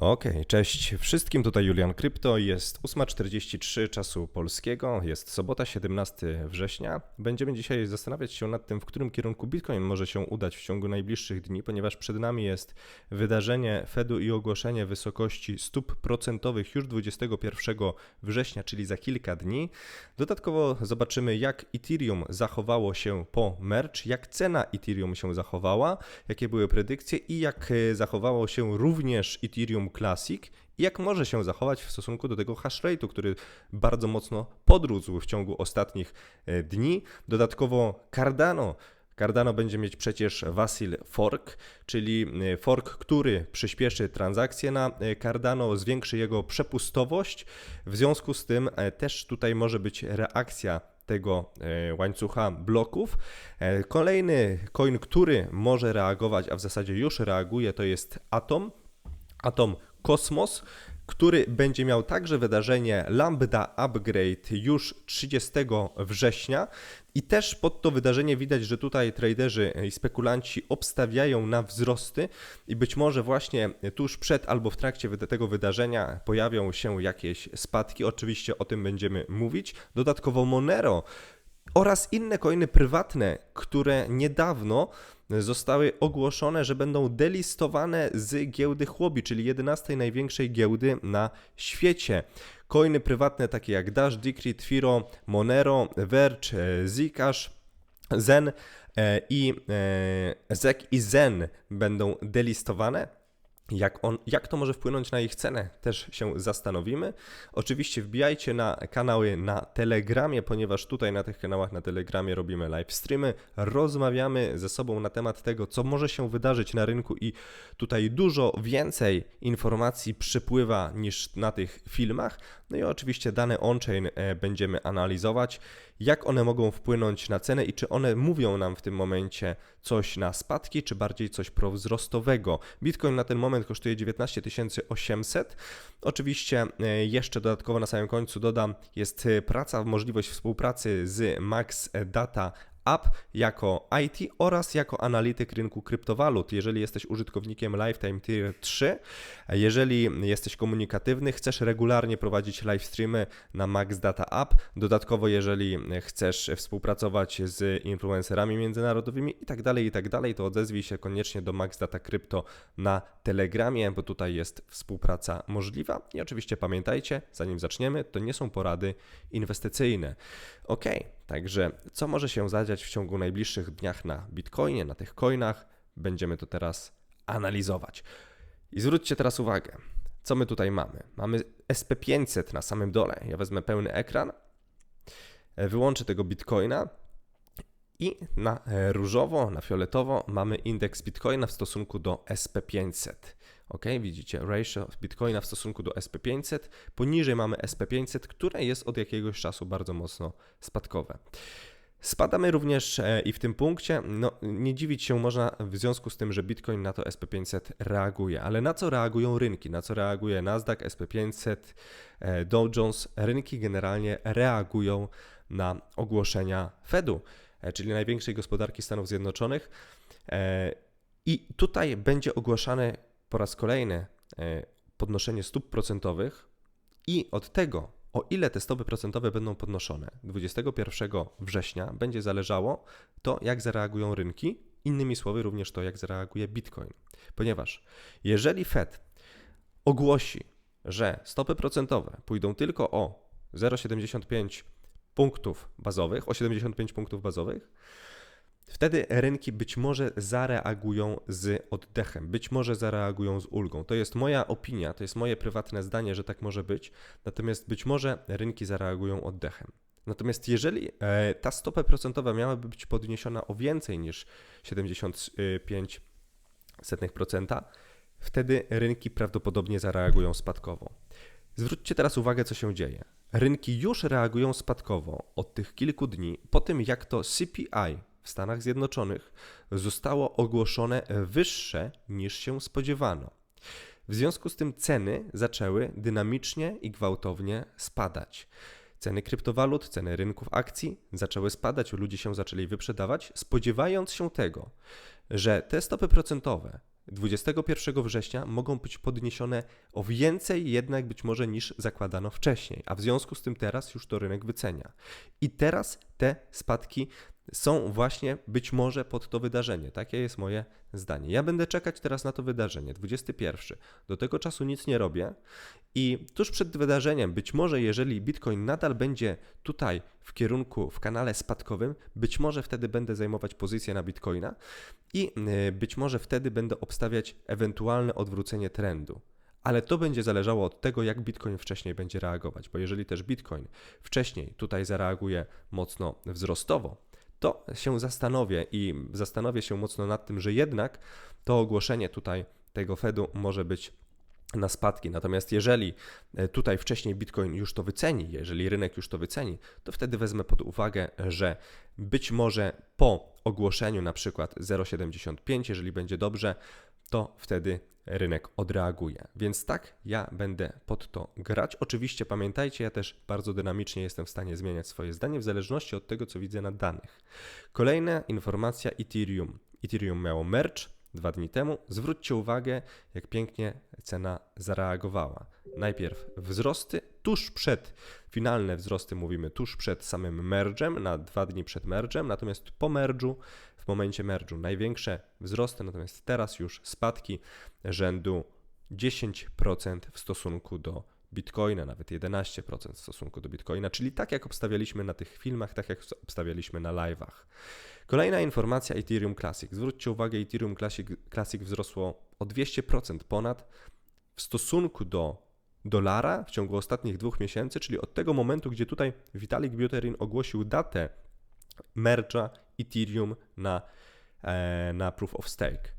Okej, cześć wszystkim, tutaj Julian Krypto, jest 8.43 czasu polskiego, jest sobota 17 września. Będziemy dzisiaj zastanawiać się nad tym, w którym kierunku Bitcoin może się udać w ciągu najbliższych dni, ponieważ przed nami jest wydarzenie Fedu i ogłoszenie wysokości stóp procentowych już 21 września, czyli za kilka dni. Dodatkowo zobaczymy, jak Ethereum zachowało się po merch, jak cena Ethereum się zachowała, jakie były predykcje i jak e, zachowało się również Ethereum Classic i jak może się zachować w stosunku do tego hash rate'u, który bardzo mocno podrósł w ciągu ostatnich e, dni. Dodatkowo Cardano Cardano będzie mieć przecież Vasil Fork, czyli e, fork, który przyspieszy transakcje na e, Cardano, zwiększy jego przepustowość. W związku z tym też tutaj może być reakcja tego łańcucha bloków. Kolejny coin, który może reagować, a w zasadzie już reaguje, to jest Atom. Atom Kosmos, który będzie miał także wydarzenie Lambda Upgrade już 30 września. I też pod to wydarzenie widać, że tutaj traderzy i spekulanci obstawiają na wzrosty i być może właśnie tuż przed albo w trakcie tego wydarzenia pojawią się jakieś spadki. Oczywiście o tym będziemy mówić. Dodatkowo Monero oraz inne coiny prywatne, które niedawno zostały ogłoszone, że będą delistowane z giełdy Chłobi, czyli 11 największej giełdy na świecie. Coiny prywatne takie jak Dash, Decrypt, Firo, Monero, Verge, Zcash, Zen e, i e, ZEC i Zen będą delistowane. Jak, on, jak to może wpłynąć na ich cenę, też się zastanowimy. Oczywiście wbijajcie na kanały na Telegramie, ponieważ tutaj na tych kanałach na Telegramie robimy live streamy, rozmawiamy ze sobą na temat tego, co może się wydarzyć na rynku i tutaj dużo więcej informacji przypływa niż na tych filmach. No i oczywiście dane on-chain e, będziemy analizować, jak one mogą wpłynąć na cenę i czy one mówią nam w tym momencie coś na spadki, czy bardziej coś prowzrostowego. Bitcoin na ten moment kosztuje 19 800. Oczywiście e, jeszcze dodatkowo na samym końcu dodam, jest praca, możliwość współpracy z Max Data App jako IT oraz jako analityk rynku kryptowalut. Jeżeli jesteś użytkownikiem Lifetime Tier 3, jeżeli jesteś komunikatywny, chcesz regularnie prowadzić live streamy na Max Data App, dodatkowo jeżeli chcesz współpracować z influencerami międzynarodowymi i tak dalej, i tak to odezwij się koniecznie do Max Data Crypto na Telegramie, bo tutaj jest współpraca możliwa. I oczywiście pamiętajcie, zanim zaczniemy, to nie są porady inwestycyjne. Ok, także co może się zadziać w ciągu najbliższych dniach na Bitcoinie, na tych coinach? Będziemy to teraz analizować. I zwróćcie teraz uwagę, co my tutaj mamy. Mamy SP500 na samym dole. Ja wezmę pełny ekran, wyłączę tego Bitcoina i na różowo, na fioletowo mamy indeks Bitcoina w stosunku do SP500. Ok, widzicie ratio Bitcoina w stosunku do SP500. Poniżej mamy SP500, które jest od jakiegoś czasu bardzo mocno spadkowe. Spadamy również e, i w tym punkcie, no nie dziwić się można w związku z tym, że Bitcoin na to SP500 reaguje. Ale na co reagują rynki? Na co reaguje Nasdaq, SP500, e, Dow Jones? Rynki generalnie reagują na ogłoszenia Fedu, e, czyli największej gospodarki Stanów Zjednoczonych. I tutaj będzie ogłaszane po raz kolejny e, podnoszenie stóp procentowych i od tego, o ile te stopy procentowe będą podnoszone 21 września, będzie zależało to, jak zareagują rynki, innymi słowy, również to, jak zareaguje Bitcoin. Ponieważ jeżeli Fed ogłosi, że stopy procentowe pójdą tylko o 0,75 punktów bazowych, o 75 punktów bazowych, Wtedy rynki być może zareagują z oddechem, być może zareagują z ulgą. To jest moja opinia, to jest moje prywatne zdanie, że tak może być. Natomiast być może rynki zareagują oddechem. Natomiast jeżeli e, ta stopa procentowa miałaby być podniesiona o więcej niż 75%, wtedy rynki prawdopodobnie zareagują spadkowo. Zwróćcie teraz uwagę, co się dzieje. Rynki już reagują spadkowo od tych kilku dni po tym, jak to CPI w Stanach Zjednoczonych zostało ogłoszone wyższe niż się spodziewano. W związku z tym ceny zaczęły dynamicznie i gwałtownie spadać. Ceny kryptowalut, ceny rynków akcji zaczęły spadać, ludzie się zaczęli wyprzedawać, spodziewając się tego, że te stopy procentowe 21 września mogą być podniesione o więcej jednak być może niż zakładano wcześniej, a w związku z tym teraz już to rynek wycenia. I teraz te spadki są właśnie być może pod to wydarzenie. Takie jest moje zdanie. Ja będę czekać teraz na to wydarzenie, 21. Do tego czasu nic nie robię i tuż przed wydarzeniem, być może jeżeli Bitcoin nadal będzie tutaj w kierunku, w kanale spadkowym, być może wtedy będę zajmować pozycję na Bitcoina i y, być może wtedy będę obstawiać ewentualne odwrócenie trendu ale to będzie zależało od tego, jak Bitcoin wcześniej będzie reagować, bo jeżeli też Bitcoin wcześniej tutaj zareaguje mocno wzrostowo, to się zastanowię i zastanowię się mocno nad tym, że jednak to ogłoszenie tutaj tego Fedu może być na spadki. Natomiast jeżeli e, tutaj wcześniej Bitcoin już to wyceni, jeżeli rynek już to wyceni, to wtedy wezmę pod uwagę, że być może po ogłoszeniu na przykład 0,75, jeżeli będzie dobrze, to wtedy rynek odreaguje. Więc tak, ja będę pod to grać. Oczywiście pamiętajcie, ja też bardzo dynamicznie jestem w stanie zmieniać swoje zdanie w zależności od tego, co widzę na danych. Kolejna informacja Ethereum. Ethereum miało merch dwa dni temu. Zwróćcie uwagę, jak pięknie cena zareagowała. Najpierw wzrosty tuż przed, finalne wzrosty mówimy tuż przed samym mergem, na dwa dni przed mergem, natomiast po mergu w momencie merge'u. Największe wzrosty, natomiast teraz już spadki rzędu 10% w stosunku do Bitcoina, nawet 11% w stosunku do Bitcoina, czyli tak jak obstawialiśmy na tych filmach, tak jak obstawialiśmy na live'ach. Kolejna informacja Ethereum Classic. Zwróćcie uwagę, Ethereum Classic, Classic wzrosło o 200% ponad w stosunku do dolara w ciągu ostatnich dwóch miesięcy, czyli od tego momentu, gdzie tutaj Vitalik Buterin ogłosił datę merge'a Ethereum na, e, na Proof of Stake.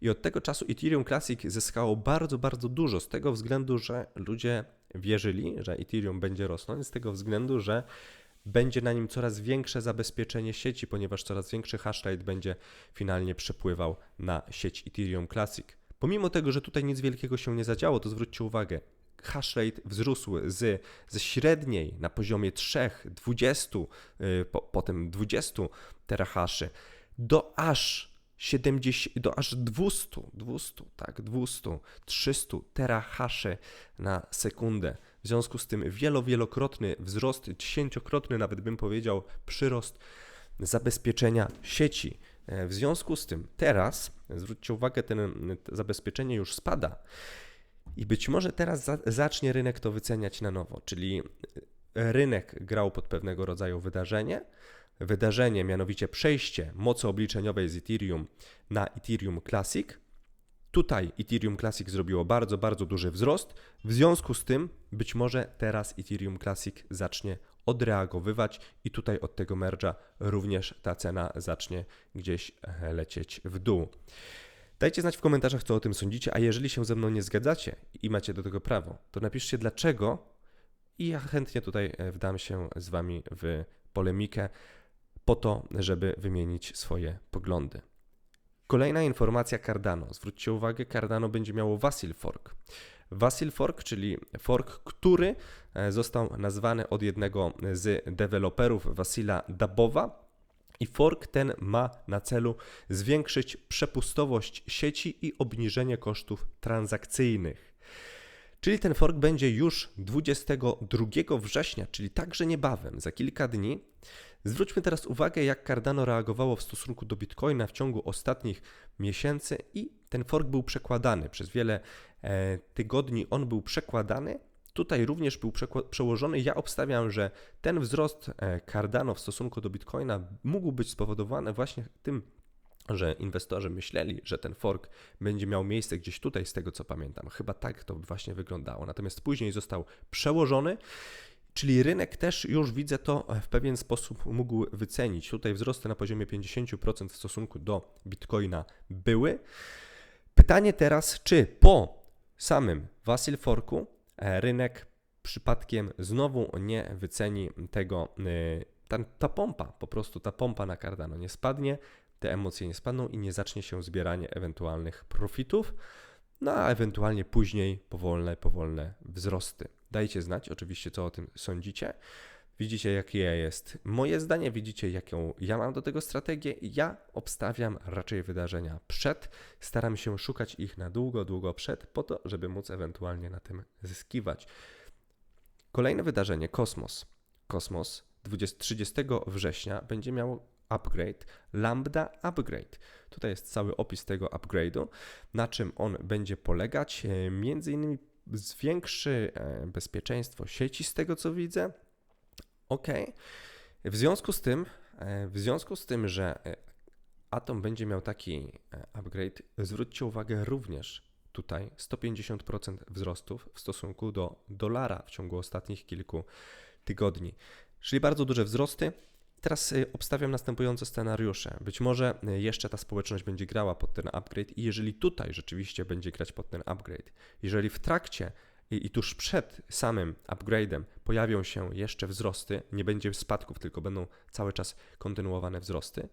I od tego czasu Ethereum Classic zyskało bardzo, bardzo dużo z tego względu, że ludzie wierzyli, że Ethereum będzie rosnąć, z tego względu, że będzie na nim coraz większe zabezpieczenie sieci, ponieważ coraz większy hashrate będzie finalnie przepływał na sieć Ethereum Classic. Pomimo tego, że tutaj nic wielkiego się nie zadziało, to zwróćcie uwagę, hashrate wzrósł z, ze średniej na poziomie 3, 20, yy, po, potem 20 terahaszy do aż 70, do aż 200, 200, tak, 200, 300 terahaszy na sekundę. W związku z tym wielo, wielokrotny wzrost, dziesięciokrotny nawet bym powiedział przyrost zabezpieczenia sieci. E, w związku z tym teraz, zwróćcie uwagę, ten zabezpieczenie już spada. I być może teraz za, zacznie rynek to wyceniać na nowo, czyli e, rynek grał pod pewnego rodzaju wydarzenie. Wydarzenie, mianowicie przejście mocy obliczeniowej z Ethereum na Ethereum Classic. Tutaj Ethereum Classic zrobiło bardzo, bardzo duży wzrost. W związku z tym, być może teraz Ethereum Classic zacznie odreagowywać i tutaj od tego merge'a również ta cena zacznie gdzieś e, lecieć w dół. Dajcie znać w komentarzach, co o tym sądzicie, a jeżeli się ze mną nie zgadzacie i macie do tego prawo, to napiszcie dlaczego i ja chętnie tutaj e, wdam się z Wami w polemikę po to, żeby wymienić swoje poglądy. Kolejna informacja Cardano. Zwróćcie uwagę, Cardano będzie miało Vasil Fork. Vasil Fork, czyli fork, który e, został nazwany od jednego z deweloperów Vasila Dabowa, i fork ten ma na celu zwiększyć przepustowość sieci i obniżenie kosztów transakcyjnych. Czyli ten fork będzie już 22 września, czyli także niebawem, za kilka dni. Zwróćmy teraz uwagę, jak Cardano reagowało w stosunku do Bitcoina w ciągu ostatnich miesięcy i ten fork był przekładany. Przez wiele e, tygodni on był przekładany, Tutaj również był przełożony. Ja obstawiam, że ten wzrost e, Cardano w stosunku do Bitcoina mógł być spowodowany właśnie tym, że inwestorzy myśleli, że ten fork będzie miał miejsce gdzieś tutaj, z tego co pamiętam. Chyba tak to właśnie wyglądało. Natomiast później został przełożony. Czyli rynek też już widzę to w pewien sposób mógł wycenić. Tutaj wzrosty na poziomie 50% w stosunku do Bitcoina były. Pytanie teraz, czy po samym Wasil Forku E, rynek przypadkiem znowu nie wyceni tego, e, ta, ta pompa, po prostu ta pompa na Cardano nie spadnie, te emocje nie spadną i nie zacznie się zbieranie ewentualnych profitów, no a ewentualnie później powolne, powolne wzrosty. Dajcie znać oczywiście, co o tym sądzicie. Widzicie, jakie jest moje zdanie, widzicie, jaką ja mam do tego strategię. Ja obstawiam raczej wydarzenia przed, staram się szukać ich na długo, długo przed, po to, żeby móc ewentualnie na tym zyskiwać. Kolejne wydarzenie, Kosmos. Kosmos 20, 30 września będzie miał upgrade, Lambda Upgrade. Tutaj jest cały opis tego upgrade'u, na czym on będzie polegać. E, Między innymi zwiększy e, bezpieczeństwo sieci z tego co widzę. Ok. W związku z tym, e, w związku z tym, że e, Atom będzie miał taki e, upgrade, zwróćcie uwagę również tutaj 150% wzrostów w stosunku do dolara w ciągu ostatnich kilku tygodni. Czyli bardzo duże wzrosty. Teraz obstawiam następujące scenariusze. Być może jeszcze ta społeczność będzie grała pod ten upgrade i jeżeli tutaj rzeczywiście będzie grać pod ten upgrade, jeżeli w trakcie i, i tuż przed samym upgrade'em pojawią się jeszcze wzrosty, nie będzie spadków, tylko będą cały czas kontynuowane wzrosty,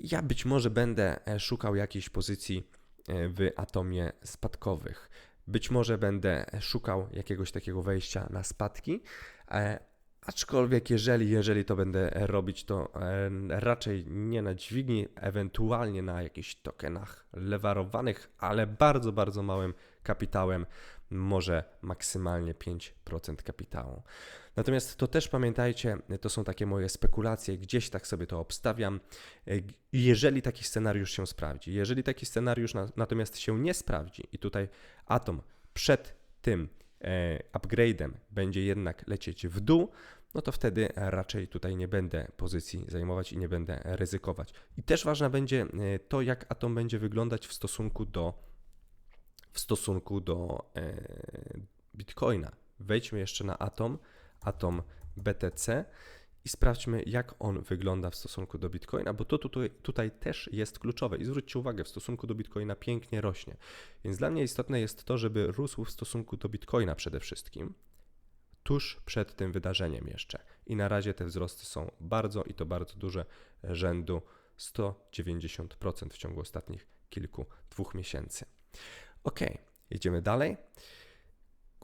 ja być może będę e, szukał jakiejś pozycji e, w atomie spadkowych. Być może będę szukał jakiegoś takiego wejścia na spadki, e, Aczkolwiek jeżeli, jeżeli to będę robić, to e, raczej nie na dźwigni, ewentualnie na jakichś tokenach lewarowanych, ale bardzo, bardzo małym kapitałem, może maksymalnie 5% kapitału. Natomiast to też pamiętajcie, to są takie moje spekulacje, gdzieś tak sobie to obstawiam. E, jeżeli taki scenariusz się sprawdzi, jeżeli taki scenariusz na, natomiast się nie sprawdzi i tutaj Atom przed tym E, upgrade'em będzie jednak lecieć w dół, no to wtedy raczej tutaj nie będę pozycji zajmować i nie będę ryzykować. I też ważne będzie e, to, jak atom będzie wyglądać w stosunku do w stosunku do e, Bitcoina. Wejdźmy jeszcze na atom, atom BTC i sprawdźmy, jak on wygląda w stosunku do Bitcoina, bo to tutaj, tutaj też jest kluczowe. I zwróćcie uwagę, w stosunku do Bitcoina pięknie rośnie. Więc dla mnie istotne jest to, żeby rósł w stosunku do Bitcoina przede wszystkim, tuż przed tym wydarzeniem jeszcze. I na razie te wzrosty są bardzo i to bardzo duże, rzędu 190% w ciągu ostatnich kilku, dwóch miesięcy. Ok, jedziemy dalej.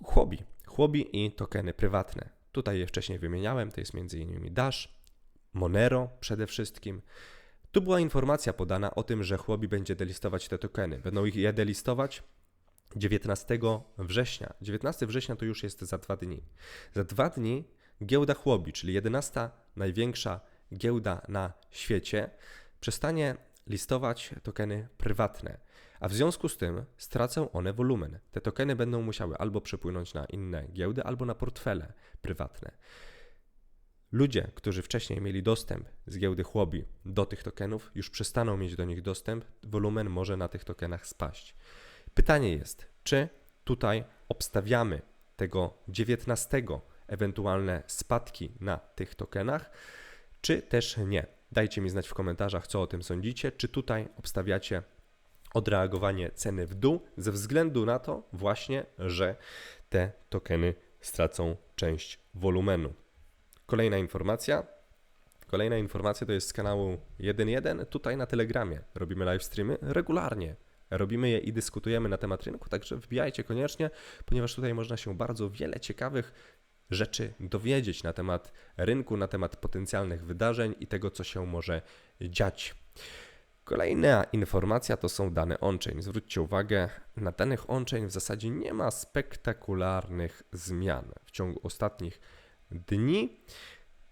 Hobby. Hobby i tokeny prywatne. Tutaj je wcześniej wymieniałem, to jest m.in. Dash, Monero przede wszystkim. Tu była informacja podana o tym, że Huobi będzie delistować te tokeny. Będą ich je delistować 19 września. 19 września to już jest za dwa dni. Za dwa dni giełda Huobi, czyli 11 największa giełda na świecie, przestanie listować tokeny prywatne a w związku z tym stracą one wolumen. Te tokeny będą musiały albo przepłynąć na inne giełdy, albo na portfele prywatne. Ludzie, którzy wcześniej mieli dostęp z giełdy Huobi do tych tokenów, już przestaną mieć do nich dostęp, wolumen może na tych tokenach spaść. Pytanie jest, czy tutaj obstawiamy tego 19 ewentualne spadki na tych tokenach, czy też nie. Dajcie mi znać w komentarzach, co o tym sądzicie. Czy tutaj obstawiacie odreagowanie ceny w dół ze względu na to właśnie, że te tokeny stracą część wolumenu. Kolejna informacja. Kolejna informacja to jest z kanału 1.1. Tutaj na Telegramie robimy live streamy regularnie. Robimy je i dyskutujemy na temat rynku, także wbijajcie koniecznie, ponieważ tutaj można się bardzo wiele ciekawych rzeczy dowiedzieć na temat rynku, na temat potencjalnych wydarzeń i tego, co się może dziać. Kolejna informacja to są dane on-chain. Zwróćcie uwagę, na danych on-chain w zasadzie nie ma spektakularnych zmian w ciągu ostatnich dni.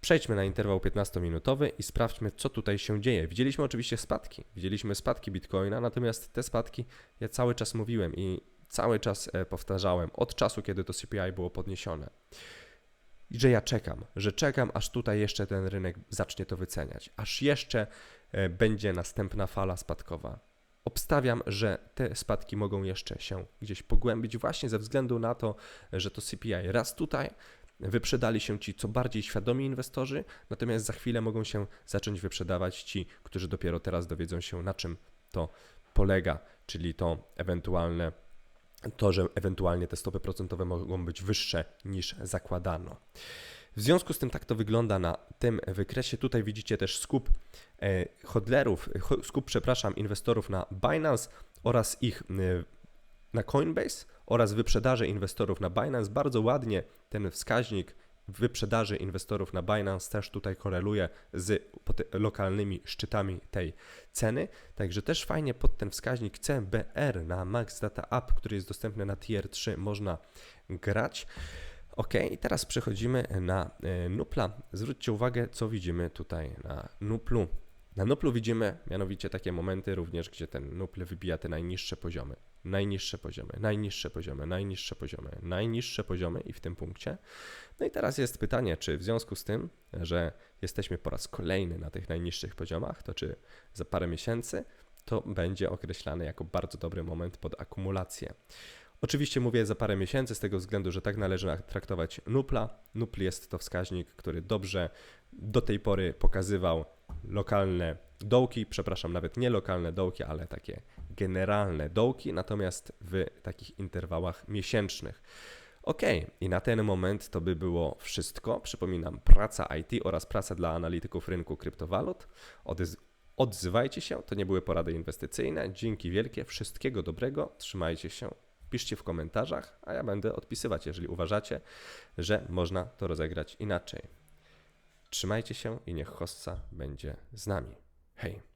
Przejdźmy na interwał 15-minutowy i sprawdźmy, co tutaj się dzieje. Widzieliśmy oczywiście spadki. Widzieliśmy spadki Bitcoina, natomiast te spadki ja cały czas mówiłem i cały czas e, powtarzałem od czasu, kiedy to CPI było podniesione. I że ja czekam, że czekam, aż tutaj jeszcze ten rynek zacznie to wyceniać, aż jeszcze E, będzie następna fala spadkowa. Obstawiam, że te spadki mogą jeszcze się gdzieś pogłębić, właśnie ze względu na to, że to CPI raz tutaj wyprzedali się ci co bardziej świadomi inwestorzy, natomiast za chwilę mogą się zacząć wyprzedawać ci, którzy dopiero teraz dowiedzą się, na czym to polega, czyli to ewentualne to, że ewentualnie te stopy procentowe mogą być wyższe niż zakładano. W związku z tym tak to wygląda na tym wykresie. Tutaj widzicie też skup e, hodlerów, skup, przepraszam, inwestorów na Binance oraz ich e, na Coinbase oraz wyprzedaże inwestorów na Binance. Bardzo ładnie ten wskaźnik wyprzedaży inwestorów na Binance też tutaj koreluje z lokalnymi szczytami tej ceny. Także też fajnie pod ten wskaźnik CBR na Max Data App, który jest dostępny na Tier 3, można grać. Ok, i teraz przechodzimy na e, Nupla. Zwróćcie uwagę, co widzimy tutaj na Nuplu. Na Nuplu widzimy mianowicie takie momenty również, gdzie ten Nupl wybija te najniższe poziomy. Najniższe poziomy, najniższe poziomy, najniższe poziomy, najniższe poziomy i w tym punkcie. No i teraz jest pytanie, czy w związku z tym, że jesteśmy po raz kolejny na tych najniższych poziomach, to czy za parę miesięcy to będzie określane jako bardzo dobry moment pod akumulację. Oczywiście mówię za parę miesięcy z tego względu, że tak należy traktować Nupla. Nupl jest to wskaźnik, który dobrze do tej pory pokazywał lokalne dołki, przepraszam, nawet nie lokalne dołki, ale takie generalne dołki, natomiast w takich interwałach miesięcznych. Ok, i na ten moment to by było wszystko. Przypominam, praca IT oraz praca dla analityków rynku kryptowalut. Odez- odzywajcie się, to nie były porady inwestycyjne. Dzięki wielkie, wszystkiego dobrego, trzymajcie się, piszcie w komentarzach, a ja będę odpisywać, jeżeli uważacie, że można to rozegrać inaczej. Trzymajcie się i niech hossa będzie z nami. Hej!